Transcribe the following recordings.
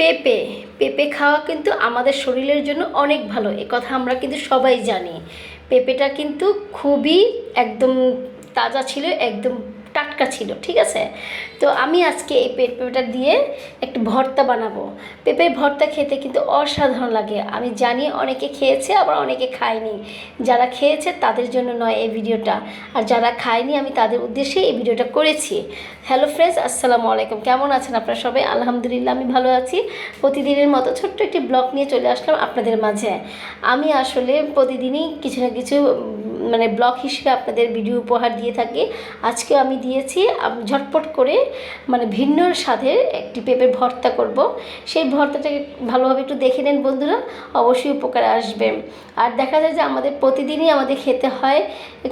পেঁপে পেঁপে খাওয়া কিন্তু আমাদের শরীরের জন্য অনেক ভালো, এ কথা আমরা কিন্তু সবাই জানি। পেঁপেটা কিন্তু খুবই একদম তাজা ছিল, একদম টাটকা ছিল, ঠিক আছে? তো আমি আজকে এই পেঁপেটা দিয়ে একটু ভর্তা বানাবো। পেঁপের ভর্তা খেতে কিন্তু অসাধারণ লাগে। আমি জানি অনেকে খেয়েছে, আবার অনেকে খায়নি। যারা খেয়েছে তাদের জন্য নয় এই ভিডিওটা। আর যারা খায়নি, আমি তাদের উদ্দেশ্যে এই ভিডিওটা করেছি। হ্যালো ফ্রেন্ডস আসসালামু আলাইকুম। কেমন আছেন আপনারা সবাই? আলহামদুলিল্লাহ, আমি ভালো আছি। প্রতিদিনের মতো ছোট্ট একটি ব্লগ নিয়ে চলে আসলাম আপনাদের মাঝে। আমি আসলে প্রতিদিনই কিছু না কিছু মানে ব্লগ হিসেবে আপনাদের ভিডিও উপহার দিয়ে থাকি। আজকে আমি দিয়েছি ঝটপট করে মানে ভিন্ন স্বাদের একটি পেঁপের ভর্তা করব। সেই ভর্তাটাকে ভালোভাবে একটু দেখে নেন বন্ধুরা, অবশ্যই উপকারে আসবে। আর দেখা যায় যে আমাদের প্রতিদিনই আমাদের খেতে হয়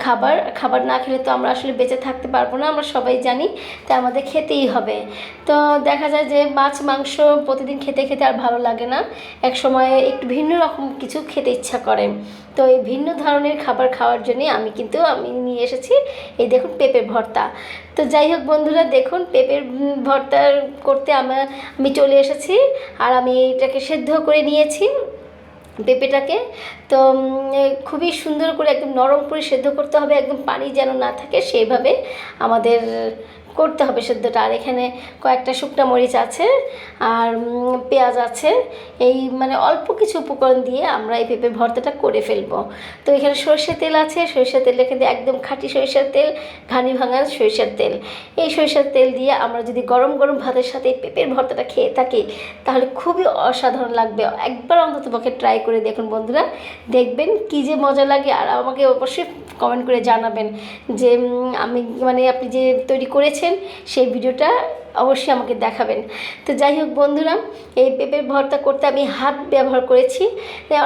খাবার খাবার না খেলে তো আমরা আসলে বেঁচে থাকতে পারব না, আমরা সবাই জানি, তাই আমাদের খেতেই হবে। তো দেখা যায় যে মাছ, মাংস প্রতিদিন খেতে খেতে আর ভালো লাগে না, এক সময় একটু ভিন্ন রকম কিছু খেতে ইচ্ছা করে। তো এই ভিন্ন ধরনের খাবার খাওয়ার জন্যে আমি কিন্তু আমি নিয়ে এসেছি। এই দেখুন পেঁপের ভর্তা। তো যাই হোক বন্ধুরা, দেখুন পেঁপের ভর্তা করতে আমার আমি চলে এসেছি আর আমি এটাকে সেদ্ধ করে নিয়েছি পেঁপেটাকে। তো খুবই সুন্দর করে একদম নরম করে সেদ্ধ করতে হবে। একদম পানি যেন না থাকে, সেইভাবে আমাদের করতে হবে সেদ্ধটা। আর এখানে কয়েকটা শুকনো মরিচ আছে আর পেঁয়াজ আছে। এই মানে অল্প কিছু উপকরণ দিয়ে আমরা এই পেঁপের ভর্তাটা করে ফেলব। তো এখানে সর্ষের তেল আছে। সরিষার তেলটা কিন্তু একদম খাঁটি সরিষার তেল, ঘানি ভাঙার সরিষার তেল। এই সরিষার তেল দিয়ে আমরা যদি গরম গরম ভাতের সাথে পেঁপের ভর্তাটা খেয়ে থাকি, তাহলে খুবই অসাধারণ লাগবে। একবার অন্তত পক্ষে ট্রাই করে দেখুন বন্ধুরা। দেখবেন কী যে মজা লাগে। আর আমাকে অবশ্যই কমেন্ট করে জানাবেন যে আমি মানে আপনি যে তৈরি করেছেন সেই ভিডিওটা অবশ্যই আমাকে দেখাবেন। তো যাই হোক বন্ধুরা, এই পেঁপের ভর্তা করতে আমি হাত ব্যবহার করেছি।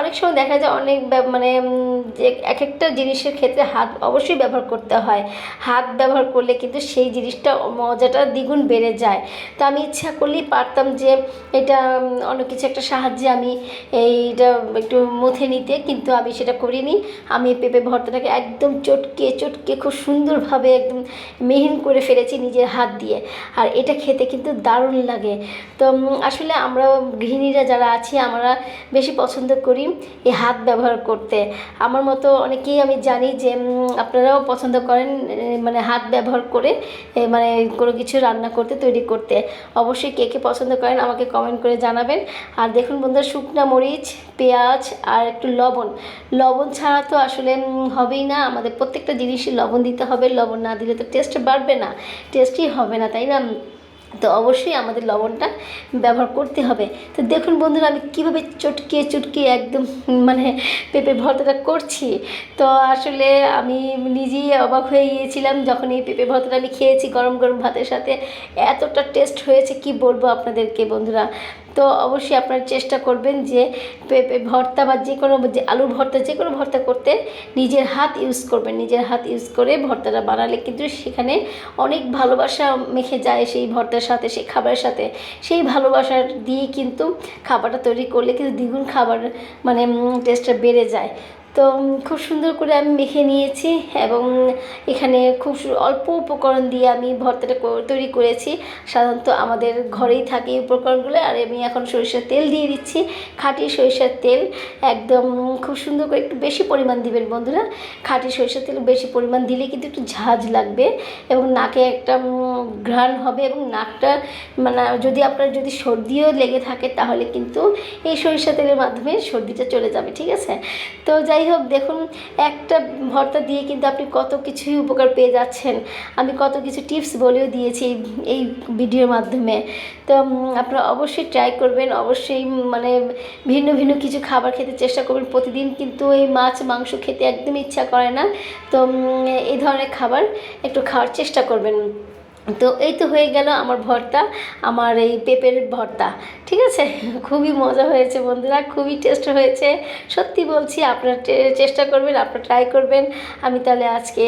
অনেক সময় দেখা যায় অনেক মানে যে এক একটা জিনিসের ক্ষেত্রে হাত অবশ্যই ব্যবহার করতে হয়। হাত ব্যবহার করলে কিন্তু সেই জিনিসটা মজাটা দ্বিগুণ বেড়ে যায়। তো আমি ইচ্ছা করলেই পারতাম যে এটা অন্য কিছু একটা সাহায্যে আমি এইটা একটু মুথে নিতে, কিন্তু আমি সেটা করিনি। আমি এই পেঁপে ভর্তাটাকে একদম চটকে চটকে খুব সুন্দরভাবে একদম মিহিন করে ফেলেছি নিজের হাত দিয়ে। আর এটা খেতে কিন্তু দারুণ লাগে। তো আসলে আমরা গৃহিণীরা যারা আছি, আমরা বেশি পছন্দ করি এই হাত ব্যবহার করতে। আমার মতো অনেকেই আমি জানি যে আপনারাও পছন্দ করেন মানে হাত ব্যবহার করে মানে কোনো কিছু রান্না করতে, তৈরি করতে। অবশ্যই কে কে পছন্দ করেন আমাকে কমেন্ট করে জানাবেন। আর দেখুন বন্ধুরা, শুকনা মরিচ, পেঁয়াজ আর একটু লবণ। লবণ ছাড়া তো আসলে হবেই না। আমাদের প্রত্যেকটা জিনিসই লবণ দিতে হবে। লবণ না দিলে তো টেস্ট বাড়বে না। টেস্টই হবে না, তাই না? তো অবশ্যই আমাদের লবণটা ব্যবহার করতে হবে। তো দেখুন বন্ধুরা, আমি কীভাবে চটকে চটকে একদম মানে পেঁপে ভর্তাটা করছি। তো আসলে আমি নিজেই অবাক হয়ে গিয়েছিলাম যখন এই পেঁপে ভর্তাটা আমি খেয়েছি গরম গরম ভাতের সাথে। এতটা টেস্ট হয়েছে, কি বলব আপনাদেরকে বন্ধুরা? তো অবশ্যই আপনারা চেষ্টা করবেন যে পেঁপে ভর্তা বা যে কোনো যে আলুর ভর্তা, যে কোনো ভর্তা করতে নিজের হাত ইউজ করবেন। নিজের হাত ইউজ করে ভর্তাটা বানালে কিন্তু সেখানে অনেক ভালোবাসা মেখে যায় সেই ভর্তার সাথে, সেই খাবারের সাথে। সেই ভালোবাসার দিয়ে কিন্তু খাবারটা তৈরি করলে কিন্তু দ্বিগুণ খাবার মানে টেস্টটা বেড়ে যায়। তো খুব সুন্দর করে আমি মেখে নিয়েছি এবং এখানে খুব অল্প উপকরণ দিয়ে আমি ভর্তাটা তৈরি করেছি। সাধারণত আমাদের ঘরেই থাকে এই উপকরণগুলো। আর আমি এখন সরিষার তেল দিয়ে দিচ্ছি, খাঁটি সরিষার তেল। একদম খুব সুন্দর করে একটু বেশি পরিমাণ দিবেন বন্ধুরা। খাঁটি সরিষার তেল বেশি পরিমাণ দিলে কিন্তু একটু ঝাঁজ লাগবে এবং নাকে একটা ঘ্রাণ হবে এবং নাকটা মানে যদি আপনার যদি সর্দিও লেগে থাকে তাহলে কিন্তু এই সরিষা তেলের মাধ্যমে সর্দিটা চলে যাবে, ঠিক আছে? তো যাই হোক, দেখুন, একটা ভর্তা দিয়ে কিন্তু আপনি কত কিছুই উপকার পেয়ে যাচ্ছেন। আমি কত কিছু টিপস বলেও দিয়েছি এই ভিডিওর মাধ্যমে। তো আপনারা অবশ্যই ট্রাই করবেন, অবশ্যই মানে ভিন্ন ভিন্ন কিছু খাবার খেতে চেষ্টা করবেন। প্রতিদিন কিন্তু এই মাছ, মাংস খেতে একদম ইচ্ছা করে না। তো এই ধরনের খাবার একটু খাওয়ার চেষ্টা করবেন। তো এই তো হয়ে গেল আমার ভর্তা, আমার এই পেঁপের ভর্তা, ঠিক আছে? খুবই মজা হয়েছে বন্ধুরা, খুবই টেস্ট হয়েছে। সত্যি বলছি, আপনারা চেষ্টা করবেন, আপনারা ট্রাই করবেন। আমি তাহলে আজকে